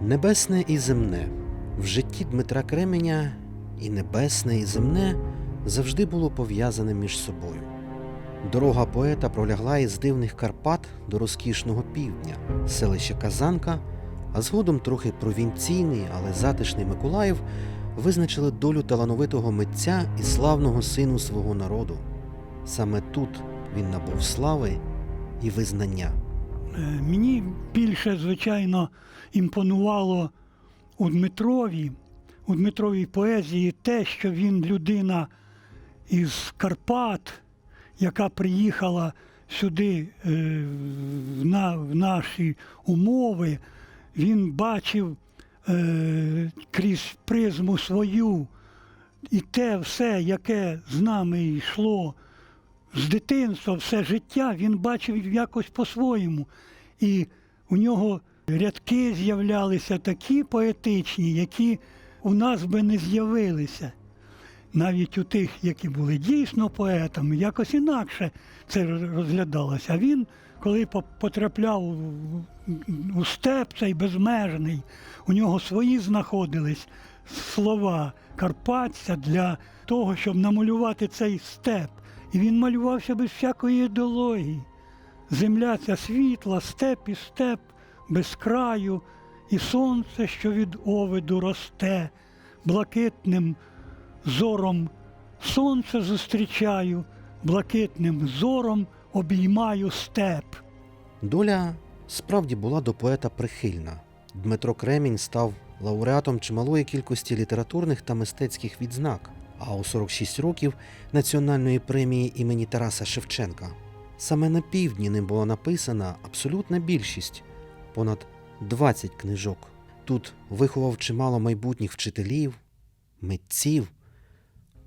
Небесне і земне. В житті Дмитра Кременя і небесне, і земне завжди було пов'язане між собою. Дорога поета пролягла із дивних Карпат до розкішного півдня, селища Казанка, а згодом трохи провінційний, але затишний Миколаїв визначили долю талановитого митця і славного сину свого народу. Саме тут він набув слави і визнання. Е, Мені більше, звичайно, імпонувало у Дмитрові, у Дмитровій поезії те, що він людина із Карпат, яка приїхала сюди е, на, в наші умови. Він бачив е, крізь призму свою і те все, яке з нами йшло з дитинства, все життя, він бачив якось по-своєму. І у нього рядки з'являлися такі поетичні, які у нас би не з'явилися. Навіть у тих, які були дійсно поетами, якось інакше це розглядалося. А він, коли по- потрапляв у степ цей безмежний, у нього свої знаходились слова карпатця для того, щоб намалювати цей степ. І він малювався без всякої ідеології. Земля ця світла, степ і степ, без краю, і сонце, що від овиду росте, блакитним зором сонце зустрічаю, блакитним зором обіймаю степ. Доля справді була до поета прихильна. Дмитро Кремінь став лауреатом чималої кількості літературних та мистецьких відзнак, а у 46 років національної премії імені Тараса Шевченка. Саме на півдні ним була написана абсолютна більшість понад 20 книжок. Тут виховав чимало майбутніх вчителів, митців,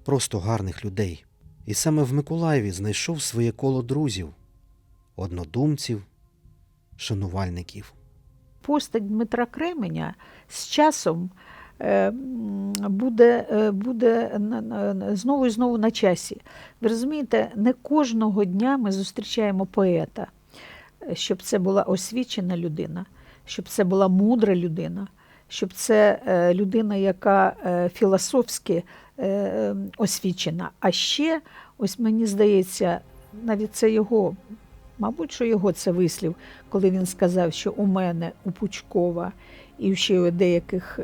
просто гарних людей. І саме в Миколаєві знайшов своє коло друзів, однодумців, шанувальників. постать Дмитра Кременя з часом е, буде, е, буде знову і знову на часі. Ви розумієте, не кожного дня ми зустрічаємо поета, щоб це була освічена людина, щоб це була мудра людина, щоб це е, людина, яка е, філософськи е, освічена. А ще, ось мені здається, навіть це його, мабуть, що його це вислів, коли він сказав, що у мене, у Пучкова і ще у деяких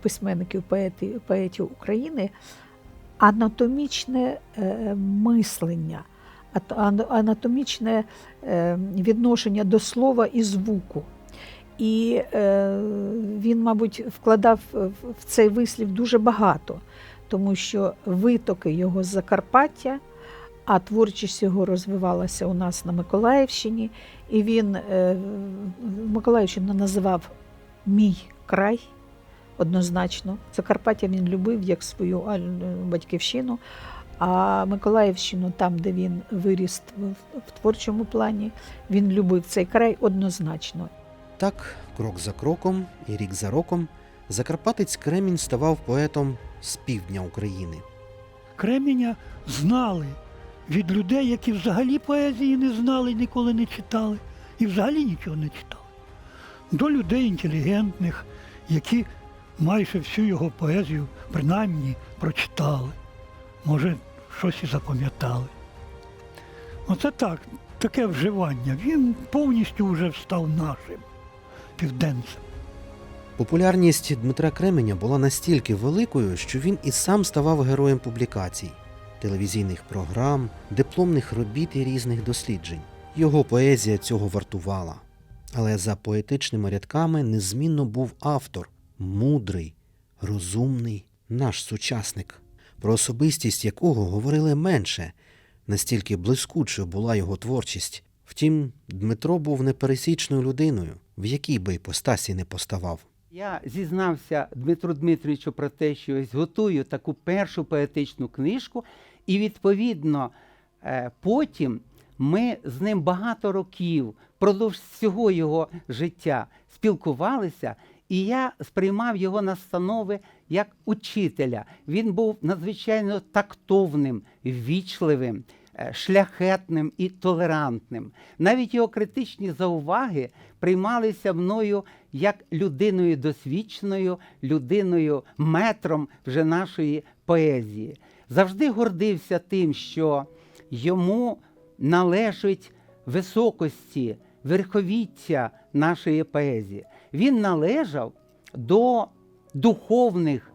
письменників, поетів, поетів України анатомічне мислення, анатомічне е, відношення до слова і звуку. І е, він, мабуть, вкладав в цей вислів дуже багато, тому що витоки його з Закарпаття, а творчість його розвивалася у нас на Миколаївщині, і він е, Миколаївщину називав мій край однозначно. Закарпаття він любив як свою батьківщину. А Миколаївщину, там, де він виріс в, творчому плані, він любив цей край однозначно. Так, крок за кроком і рік за роком, Закарпатець Кремінь ставав поетом з півдня України. Кременя знали від людей, які взагалі поезії не знали, ніколи не читали і взагалі нічого не читали. До людей інтелігентних, які майже всю його поезію принаймні прочитали, може, щось і запам'ятали. Оце так, таке вживання. Він повністю вже став нашим південцем. Популярність Дмитра Кременя була настільки великою, що він і сам ставав героєм публікацій, телевізійних програм, дипломних робіт і різних досліджень. Його поезія цього вартувала. Але за поетичними рядками незмінно був автор мудрий, розумний, наш сучасник, про особистість якого говорили менше, настільки блискучою була його творчість. Втім, Дмитро був непересічною людиною, в якій би іпостасі не поставав. Я зізнався Дмитру Дмитровичу про те, що ось готую таку першу поетичну книжку, і відповідно е, потім ми з ним багато років, впродовж всього його життя спілкувалися, і я сприймав його настанови як учителя. Він був надзвичайно тактовним, ввічливим, е, шляхетним і толерантним. Навіть його критичні зауваги приймалися мною як людиною досвідченою, людиною метром вже нашої поезії. Завжди гордився тим, що йому належить високості, верховіття нашої поезії. Він належав до духовних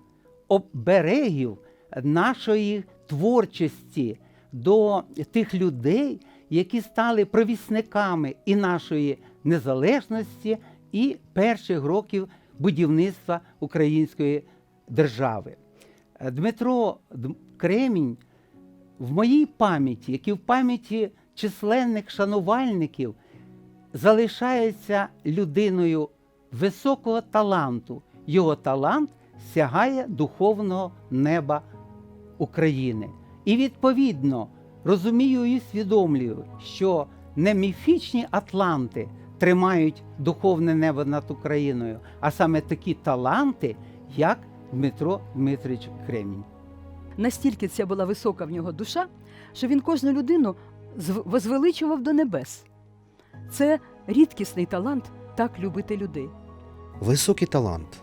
оберегів нашої творчості, до тих людей, які стали провісниками і нашої незалежності, і перших років будівництва української держави. Дмитро Кремінь в моїй пам'яті, як і в пам'яті численних шанувальників, залишається людиною високого таланту. Його талант сягає духовного неба України. І відповідно розумію і усвідомлюю, що не міфічні атланти тримають духовне небо над Україною, а саме такі таланти, як Дмитро Дмитрич Кремінь. Настільки ця була висока в нього душа, що він кожну людину зв- возвеличував до небес. Це рідкісний талант так любити людей. Високий талант,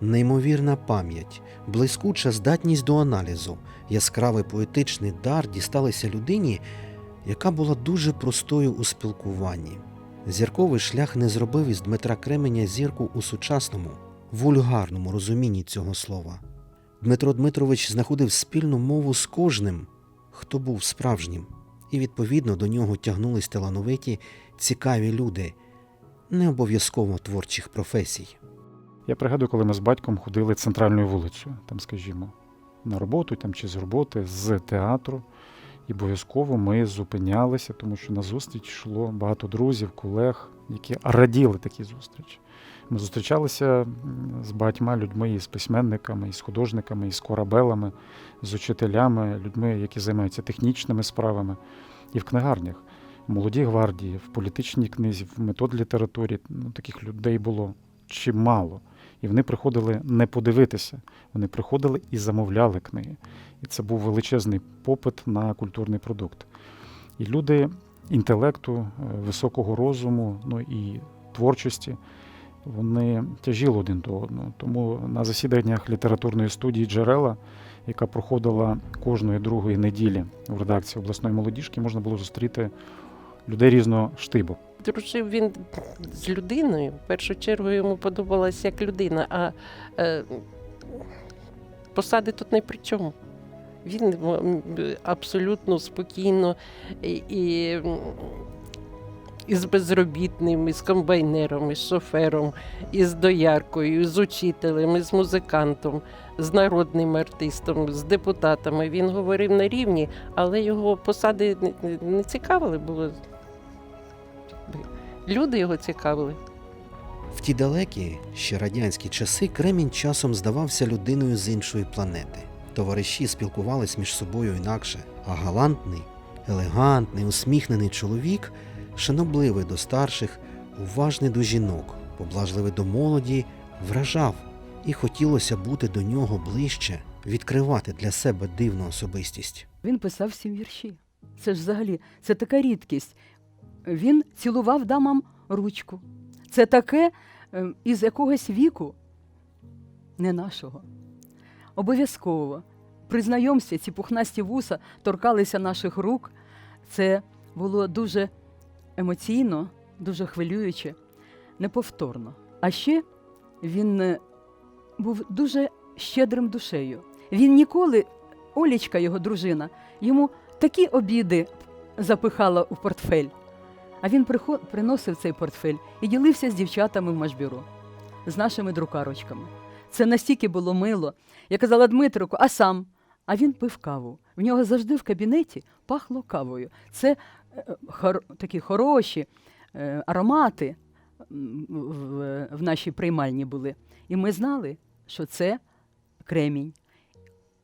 неймовірна пам'ять, блискуча здатність до аналізу, яскравий поетичний дар дісталися людині, яка була дуже простою у спілкуванні. Зірковий шлях не зробив із Дмитра Кременя зірку у сучасному, вульгарному розумінні цього слова. Дмитро Дмитрович знаходив спільну мову з кожним, хто був справжнім, і відповідно до нього тягнулись талановиті, цікаві люди, не обов'язково творчих професій. Я пригадую, коли ми з батьком ходили центральною вулицею, там, скажімо, на роботу там, чи з роботи, з театру. І обов'язково ми зупинялися, тому що на зустріч йшло багато друзів, колег, які раділи такі зустрічі. Ми зустрічалися з багатьма людьми, і з письменниками, і з художниками, і з корабелами, з учителями, людьми, які займаються технічними справами, і в книгарнях, молодій гвардії, в політичній книзі, в метод літературі. Ну, таких людей було чимало. І вони приходили не подивитися, вони приходили і замовляли книги. І це був величезний попит на культурний продукт. І люди інтелекту, е, високого розуму, ну і творчості, вони тяжіли один до одного. Тому на засіданнях літературної студії Джерела, яка проходила кожної другої неділі в редакції обласної молодіжки, можна було зустріти людей різного штибу. Дружив він з людиною. В першу чергу йому подобалась як людина, а е, посади тут не при чому. Він абсолютно спокійно і, і, і з безробітним, і з комбайнером, і з шофером, і з дояркою, і з учителем, і з музикантом, з народним артистом, з депутатами. Він говорив на рівні, але його посади не, цікавили, було Люди його цікавили. В ті далекі, ще радянські часи Кремінь часом здавався людиною з іншої планети. Товариші спілкувались між собою інакше, а галантний, елегантний, усміхнений чоловік, шанобливий до старших, уважний до жінок, поблажливий до молоді, вражав, і хотілося бути до нього ближче, відкривати для себе дивну особистість. Він писав всі вірші. Це ж взагалі це така рідкість. Він цілував дамам ручку. Це таке е, із якогось віку, не нашого. Обов'язково при знайомстві ці пухнасті вуса торкалися наших рук. Це було дуже емоційно, дуже хвилююче, неповторно. А ще він е, був дуже щедрим душею. Він ніколи, Олічка, його дружина, йому такі обіди запихала у портфель. А він приносив цей портфель і ділився з дівчатами в машбюро, з нашими друкарочками. Це настільки було мило. Я казала Дмитрику, а сам. А він пив каву. В нього завжди в кабінеті пахло кавою. Це е, хор- такі хороші е, аромати в, в нашій приймальні були. І ми знали, що це кремінь.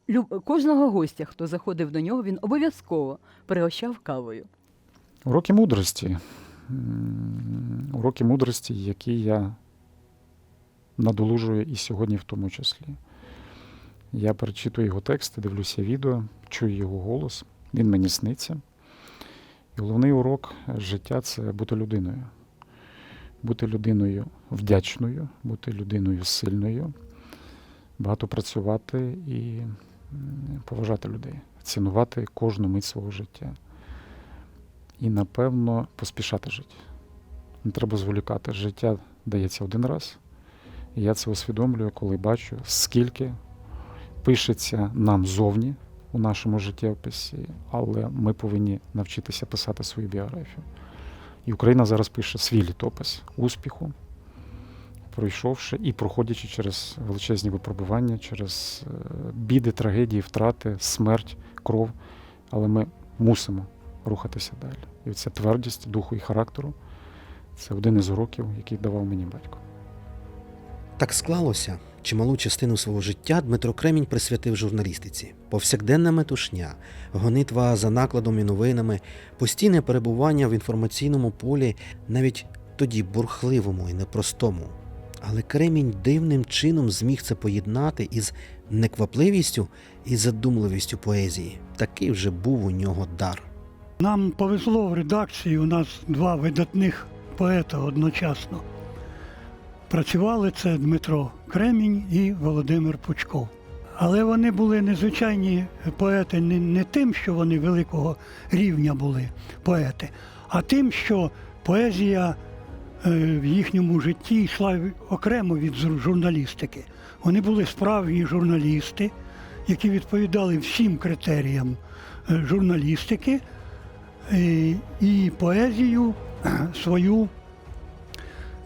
Люб, кожного гостя, хто заходив до нього, він обов'язково пригощав кавою. Уроки мудрості. Уроки мудрості, які я надолужую і сьогодні в тому числі. Я перечитую його тексти, дивлюся відео, чую його голос, він мені сниться. І головний урок життя це бути людиною. Бути людиною вдячною, бути людиною сильною, багато працювати і поважати людей, цінувати кожну мить свого життя. І, напевно, поспішати жити. Не треба зволікати. Життя дається один раз. І я це усвідомлюю, коли бачу, скільки пишеться нам зовні у нашому життєписі, але ми повинні навчитися писати свою біографію. І Україна зараз пише свій літопис успіху, пройшовши і проходячи через величезні випробування, через е, біди, трагедії, втрати, смерть, кров. Але ми мусимо рухатися далі. І ця твердість духу і характеру це один із уроків, який давав мені батько. Так склалося. Чималу частину свого життя Дмитро Кремінь присвятив журналістиці. Повсякденна метушня, гонитва за накладом і новинами, постійне перебування в інформаційному полі, навіть тоді бурхливому і непростому. Але Кремінь дивним чином зміг це поєднати із неквапливістю і задумливістю поезії. Такий вже був у нього дар. Нам повезло в редакції, у нас два видатних поета одночасно. Працювали це Дмитро Кремінь і Володимир Пучков. Але вони були незвичайні поети не, не тим, що вони великого рівня були поети, а тим, що поезія е, в їхньому житті йшла окремо від журналістики. Вони були справжні журналісти, які відповідали всім критеріям е, журналістики і, поезію свою,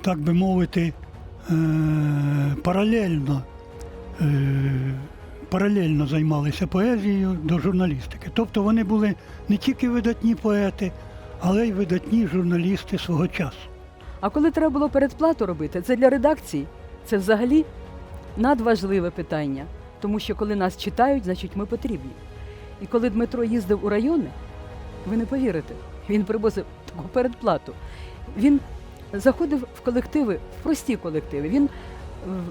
так би мовити, е, паралельно, е, паралельно займалися поезією до журналістики. Тобто вони були не тільки видатні поети, але й видатні журналісти свого часу. А коли треба було передплату робити, це для редакції. Це взагалі надважливе питання. Тому що коли нас читають, значить ми потрібні. І коли Дмитро їздив у райони, ви не повірите, він привозив таку передплату. Він заходив в колективи, в прості колективи. Він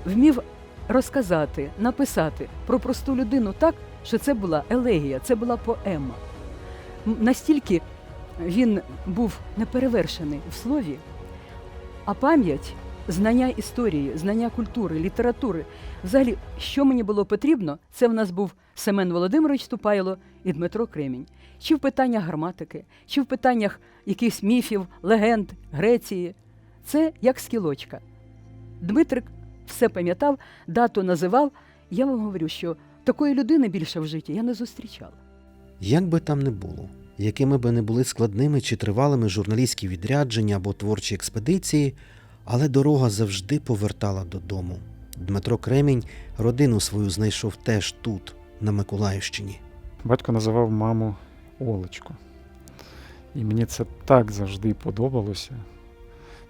вмів розказати, написати про просту людину так, що це була елегія, це була поема. Настільки він був неперевершений в слові, а пам'ять, знання історії, знання культури, літератури. Взагалі, що мені було потрібно, це в нас був Семен Володимирович Тупайло і Дмитро Кремінь. Чи в питаннях граматики, чи в питаннях якихось міфів, легенд, Греції. Це як скілочка. Дмитрик все пам'ятав, дату називав. Я вам говорю, що такої людини більше в житті я не зустрічала. Як би там не було, якими би не були складними чи тривалими журналістські відрядження або творчі експедиції, але дорога завжди повертала додому. Дмитро Кремінь родину свою знайшов теж тут, на Миколаївщині. Батько називав маму Олечко. І мені це так завжди подобалося.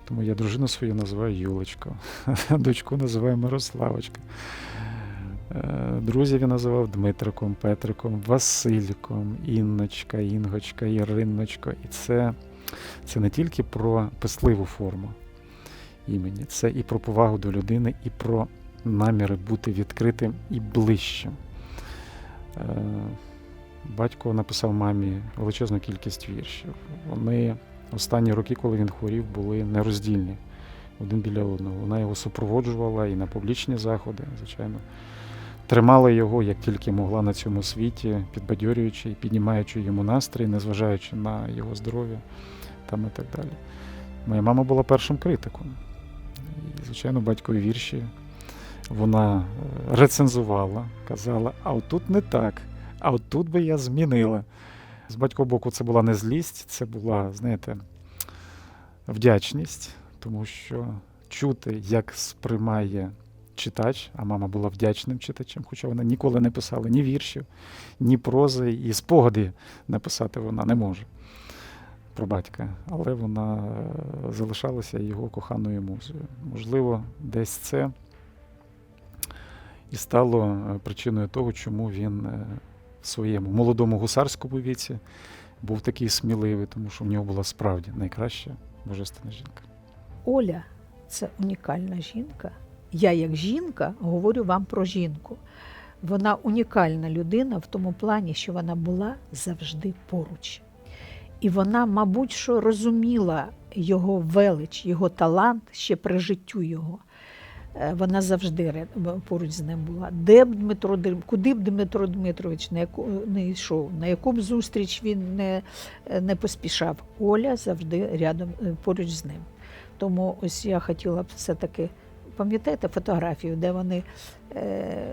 Тому я дружину свою називаю Юлечко, дочку називаю Мирославочка. Е, Друзів я називав Дмитриком, Петриком, Васильком, Інночка, Інгочка, Іриночка. І це, це не тільки про писливу форму імені, це і про повагу до людини, і про наміри бути відкритим і ближчим. Е, Батько написав мамі величезну кількість віршів. Вони останні роки, коли він хворів, були нероздільні один біля одного. Вона його супроводжувала і на публічні заходи, звичайно. Тримала його як тільки могла на цьому світі, підбадьорюючи і піднімаючи йому настрій, незважаючи на його здоров'я там і так далі. Моя мама була першим критиком. І, звичайно, батькові вірші вона е, рецензувала, казала, а отут не так, а отут би я змінила. З батькова боку, це була не злість, це була, знаєте, вдячність, тому що чути, як сприймає читач, а мама була вдячним читачем, хоча вона ніколи не писала ні віршів, ні прози, і спогади написати вона не може про батька, але вона е, залишалася його коханою музою. Можливо, десь це і стало е, причиною того, чому він е, в своєму молодому гусарському віці був такий сміливий, тому що в нього була справді найкраща божественна жінка. Оля це унікальна жінка. Я, як жінка, говорю вам про жінку. Вона унікальна людина в тому плані, що вона була завжди поруч. І вона, мабуть, що розуміла його велич, його талант ще при життю його. Е, Вона завжди поруч з ним була. Де б Дмитро куди б Дмитро Дмитрович не, не йшов, на яку б зустріч він не, не поспішав, Оля завжди рядом е, поруч з ним. Тому ось я хотіла б все-таки, пам'ятаєте фотографію, де вони е,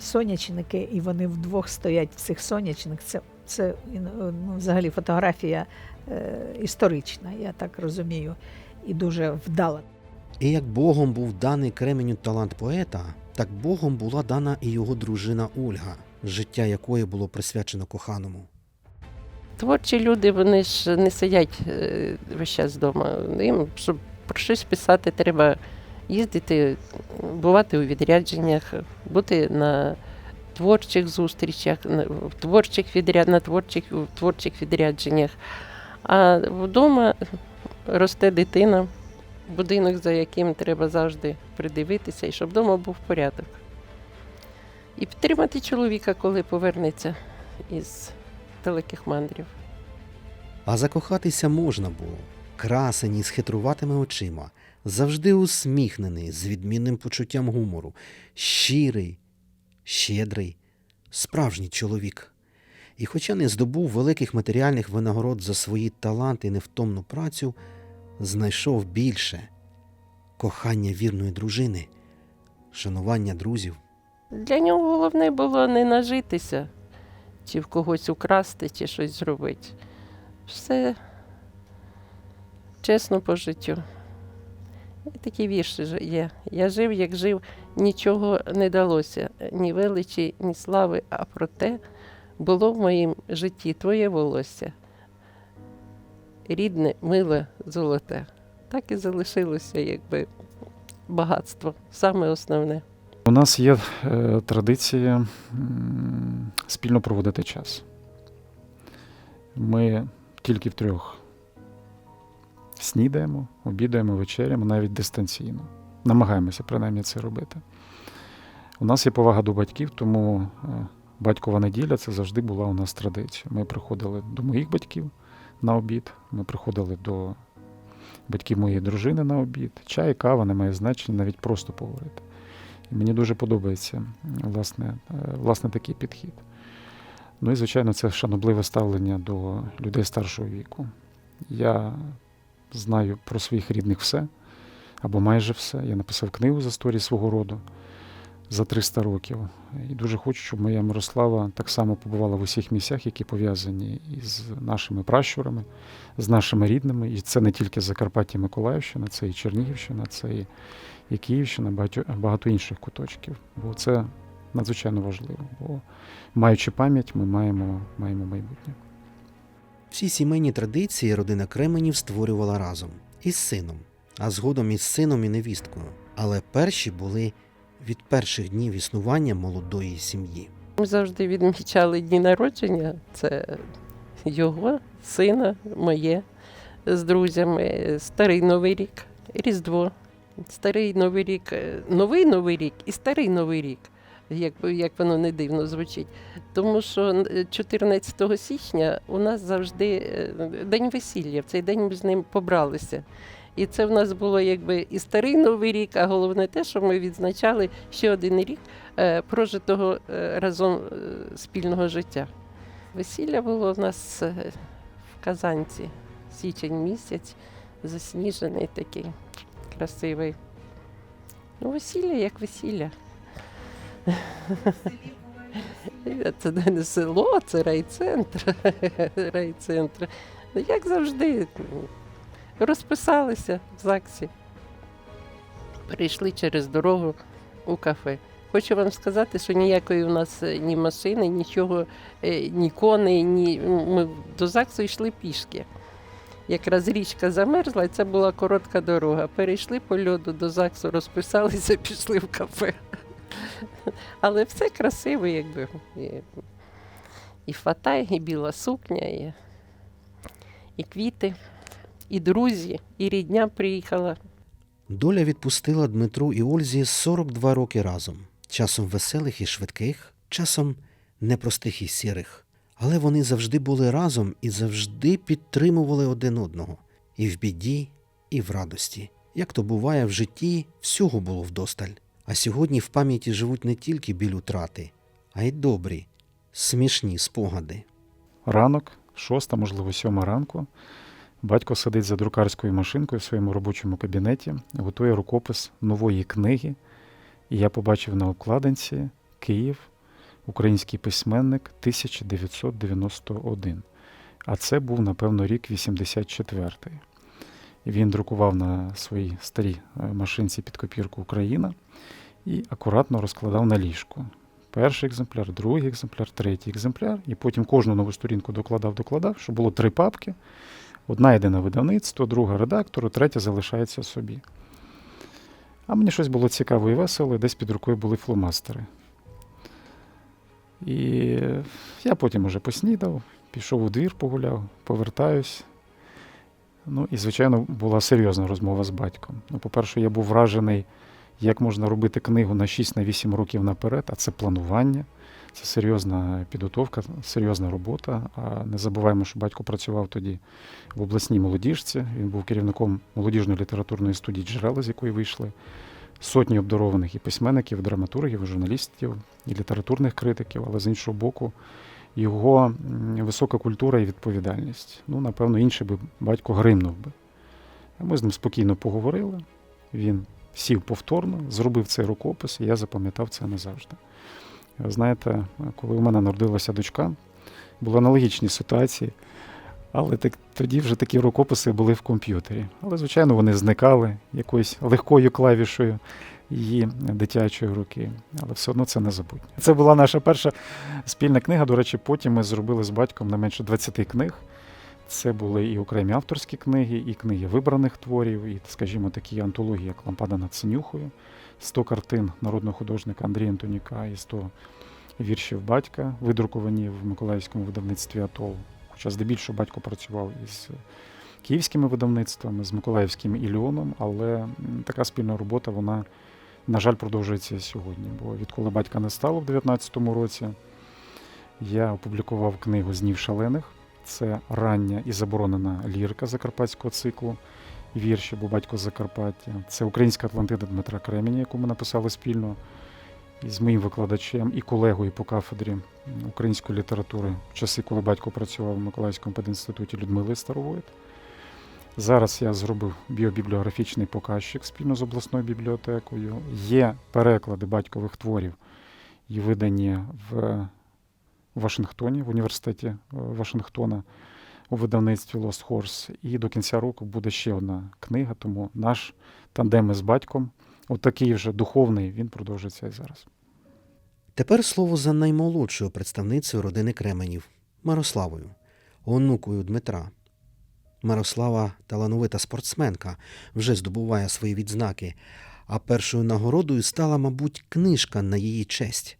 сонячники, і вони вдвох стоять в цих сонячних. Це, це ну, взагалі фотографія е, історична, я так розумію, і дуже вдала. І як Богом був даний Кременю талант поета, так Богом була дана і його дружина Ольга, життя якої було присвячено коханому. Творчі люди, вони ж не сидять е, весь час вдома. Їм, щоб про щось писати, треба їздити, бувати у відрядженнях, бути на творчих зустрічах, в творчих відряд, на творчих, у творчих відрядженнях. А вдома росте дитина, будинок, за яким треба завжди придивитися, і щоб вдома був порядок. І підтримати чоловіка, коли повернеться із далеких мандрів. А закохатися можна було. Красені з хитруватими очима, завжди усміхнений, з відмінним почуттям гумору, щирий, щедрий, справжній чоловік. І хоча не здобув великих матеріальних винагород за свої таланти і невтомну працю, знайшов більше кохання вірної дружини, шанування друзів. Для нього головне було не нажитися, чи в когось украсти, чи щось зробити. Все чесно по життю. Вірші ж є. Я жив, як жив, нічого не далося, ні величі, ні слави, а проте було в моїм житті твоє волосся. Рідне, миле, золоте. Так і залишилося, якби багатство, саме основне. У нас є е, традиція спільно проводити час. Ми тільки втрьох снідаємо, обідаємо, вечеряємо, навіть дистанційно. Намагаємося принаймні це робити. У нас є повага до батьків, тому е, батькова неділя це завжди була у нас традиція. Ми приходили до моїх батьків на обід, ми приходили до батьків моєї дружини на обід. Чай, кава не має значення, навіть просто поговорити. І мені дуже подобається власне, е, власне такий підхід. Ну і, звичайно, це шанобливе ставлення до людей старшого віку. Я знаю про своїх рідних все, або майже все. Я написав книгу з історії свого роду за 300 років. І дуже хочу, щоб моя Мирослава так само побувала в усіх місцях, які пов'язані із нашими пращурами, з нашими рідними. І це не тільки Закарпаття Миколаївщина, це і Чернігівщина, це і і Київщина, багато, багато інших куточків. Бо це надзвичайно важливо. Бо маючи пам'ять, ми маємо, маємо майбутнє. Всі сімейні традиції родина Кременів створювала разом із сином, а згодом із сином і невісткою. Але перші були від перших днів існування молодої сім'ї. Ми завжди відмічали дні народження. Це його, сина, моє з друзями. Старий Новий рік, Різдво. Старий Новий рік, новий Новий рік і старий Новий рік, як, як воно не дивно звучить. Тому що е, 14 січня у нас завжди е, день весілля. В цей день ми з ним побралися. І це в нас було якби і старий Новий рік, а головне те, що ми відзначали ще один рік е, прожитого е, разом спільного життя. Весілля було в нас в Казанці, січень місяць, засніжений такий красивий. Ну, весілля як весілля. Це не село, це райцентр. райцентр. Ну, як завжди, розписалися в ЗАГСі. Перейшли через дорогу у кафе. Хочу вам сказати, що ніякої у нас е, ні машини, нічого, е, ні коней, ні. Ми до ЗАГСу йшли пішки. Якраз річка замерзла, і це була коротка дорога. Перейшли по льоду до ЗАГСу, розписалися, пішли в кафе. Але все красиво, якби. І, фатай, і біла сукня, і, і квіти, і друзі, і рідня приїхала. Доля відпустила Дмитру і Ользі 42 роки разом, часом веселих і швидких, часом непростих і сірих. Але вони завжди були разом і завжди підтримували один одного і в біді, і в радості. Як то буває в житті, всього було вдосталь. А сьогодні в пам'яті живуть не тільки біль утрати, а й добрі, смішні спогади. Ранок, шоста, можливо, сьома ранку. Батько сидить за друкарською машинкою в своєму робочому кабінеті, готує рукопис нової книги. І я побачив на обкладинці Київ, український письменник 1991. А це був, напевно, рік 84-й. Він друкував на своїй старій е, машинці під копірку Україна і акуратно розкладав на ліжку. Перший екземпляр, другий екземпляр, третій екземпляр, і потім кожну нову сторінку докладав, докладав, щоб було три папки. Одна йде на видавництво, друга редактору, третя залишається собі. А мені щось було цікаво і весело, десь під рукою були фломастери. І я потім уже поснідав, пішов у двір, погуляв, повертаюсь. Ну і, звичайно, була серйозна розмова з батьком. Ну, по-перше, я був вражений, як можна робити книгу на 6-8 років наперед, а це планування, це серйозна підготовка, серйозна робота. А не забуваємо, що батько працював тоді в обласній молодіжці. Він був керівником молодіжної літературної студії джерела, з якої вийшли сотні обдарованих і письменників, і драматургів, і журналістів, і літературних критиків, але з іншого боку, його висока культура і відповідальність. Ну, напевно, інший би батько гримнув би. Ми з ним спокійно поговорили. Він сів повторно, зробив цей рукопис, і я запам'ятав це назавжди. Знаєте, коли у мене народилася дочка, були аналогічні ситуації, але так, тоді вже такі рукописи були в комп'ютері. Але, звичайно, вони зникали якоюсь легкою клавішою її дитячої руки. Але все одно це незабутньо. Це була наша перша спільна книга. До речі, потім ми зробили з батьком не менше 20 книг. Це були і окремі авторські книги, і книги вибраних творів, і, скажімо, такі антології, як Лампада над Синюхою, 100 картин народного художника Андрія Антонюка і 100 віршів батька, видруковані в Миколаївському видавництві Атол. Хоча здебільшого батько працював із київськими видавництвами, з Миколаївським Іліоном, але така спільна робота, вона, на жаль, продовжується і сьогодні. Бо відколи батька не стало в 19-му році, я опублікував книгу Знів шалених. Це рання і заборонена лірика закарпатського циклу вірші, бо батько Закарпаття. Це українська Атлантида Дмитра Кременя, яку ми написали спільно із моїм викладачем і колегою по кафедрі української літератури в часи, коли батько працював в Миколаївському пединституті Людмили Старовойт. Зараз я зробив біобібліографічний показчик спільно з обласною бібліотекою. Є переклади батькових творів і видані в Вашингтоні, в університеті е, Вашингтона у видавництві Lost Horse. І до кінця року буде ще одна книга, тому наш тандем із батьком, отакий вже духовний, він продовжується і зараз. Тепер слово за наймолодшою представницею родини Кременів Мирославою, онукою Дмитра. Мирослава талановита спортсменка, вже здобуває свої відзнаки, а першою нагородою стала, мабуть, книжка на її честь.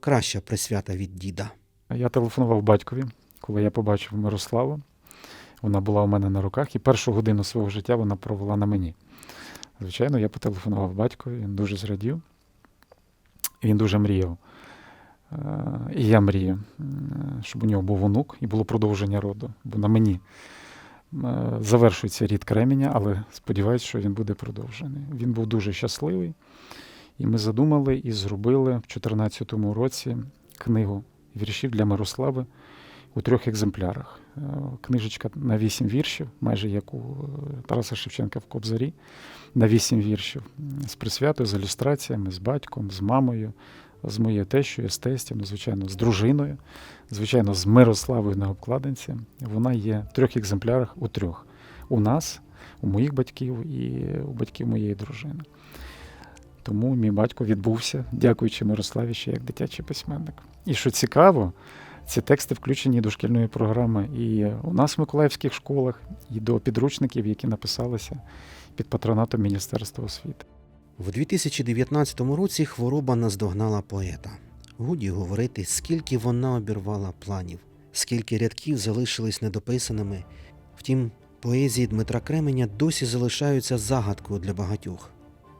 Краща присвята від діда. Я телефонував батькові, коли я побачив Мирославу. Вона була у мене на руках, і першу годину свого життя вона провела на мені. Звичайно, я потелефонував батькові, він дуже зрадів. Він дуже мріяв. Е, І я мрію, щоб у нього був онук і було продовження роду. Бо на мені завершується рід Кременя, але сподіваюся, що він буде продовжений. Він був дуже щасливий. І ми задумали і зробили в 2014 році книгу віршів для Мирослави у трьох екземплярах. Е, Книжечка на вісім віршів, майже як у е, Тараса Шевченка в Кобзарі, на вісім віршів з присвятою, з ілюстраціями, з батьком, з мамою, з моєю тещою, з тестем, ну, звичайно, з дружиною, звичайно, з Мирославою на обкладинці. Вона є в трьох екземплярах у трьох. У нас, у моїх батьків і у батьків моєї дружини. Тому мій батько відбувся, дякуючи Мирославі, ще як дитячий письменник. І що цікаво, ці тексти включені до шкільної програми і у нас в миколаївських школах, і до підручників, які написалися під патронатом Міністерства освіти. В 2019 році хвороба наздогнала поета. Годі говорити, скільки вона обірвала планів, скільки рядків залишились недописаними. Втім, поезії Дмитра Кременя досі залишаються загадкою для багатьох.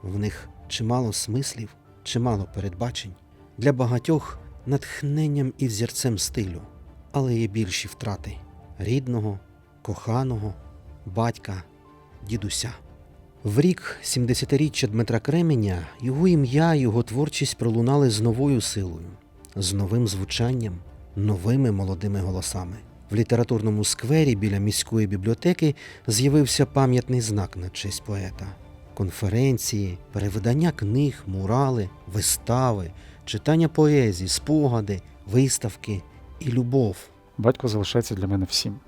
В них чимало смислів, чимало передбачень. Для багатьох натхненням і взірцем стилю. але є більші втрати рідного, коханого, батька, дідуся. В рік 70-річчя Дмитра Кременя його ім'я і його творчість пролунали з новою силою, з новим звучанням, новими молодими голосами. В літературному сквері біля міської бібліотеки з'явився пам'ятний знак на честь поета. Конференції, перевидання книг, мурали, вистави, читання поезії, спогади, виставки і любов. Батько залишається для мене всім.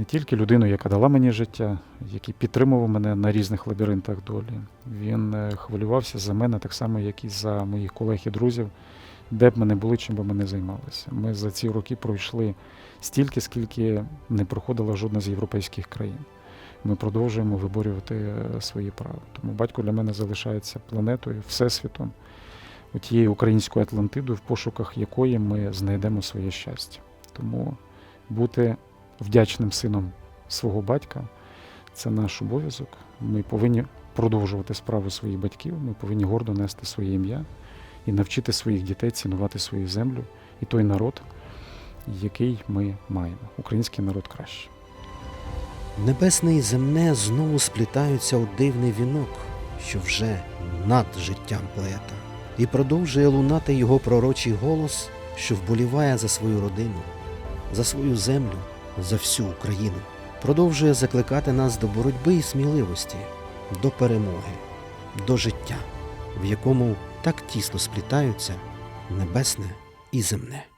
Не тільки людиною, яка дала мені життя, який підтримував мене на різних лабіринтах долі. Він е, хвилювався за мене так само, як і за моїх колег і друзів, де б ми не були, чим би ми не займалися. Ми за ці роки пройшли стільки, скільки не проходила жодна з європейських країн. Ми продовжуємо виборювати е, свої права. Тому батько для мене залишається планетою, всесвітом, тією українською Атлантидою, в пошуках якої ми знайдемо своє щастя. Тому бути вдячним сином свого батька це наш обов'язок. Ми повинні продовжувати справу своїх батьків, ми повинні гордо нести своє ім'я і навчити своїх дітей цінувати свою землю і той народ, який ми маємо. Український народ краще. Небесне і земне знову сплітаються у дивний вінок, що вже над життям поета, і продовжує лунати його пророчий голос, що вболіває за свою родину, за свою землю, за всю Україну. Продовжує закликати нас до боротьби і сміливості, до перемоги, до життя, в якому так тісно сплітаються небесне і земне.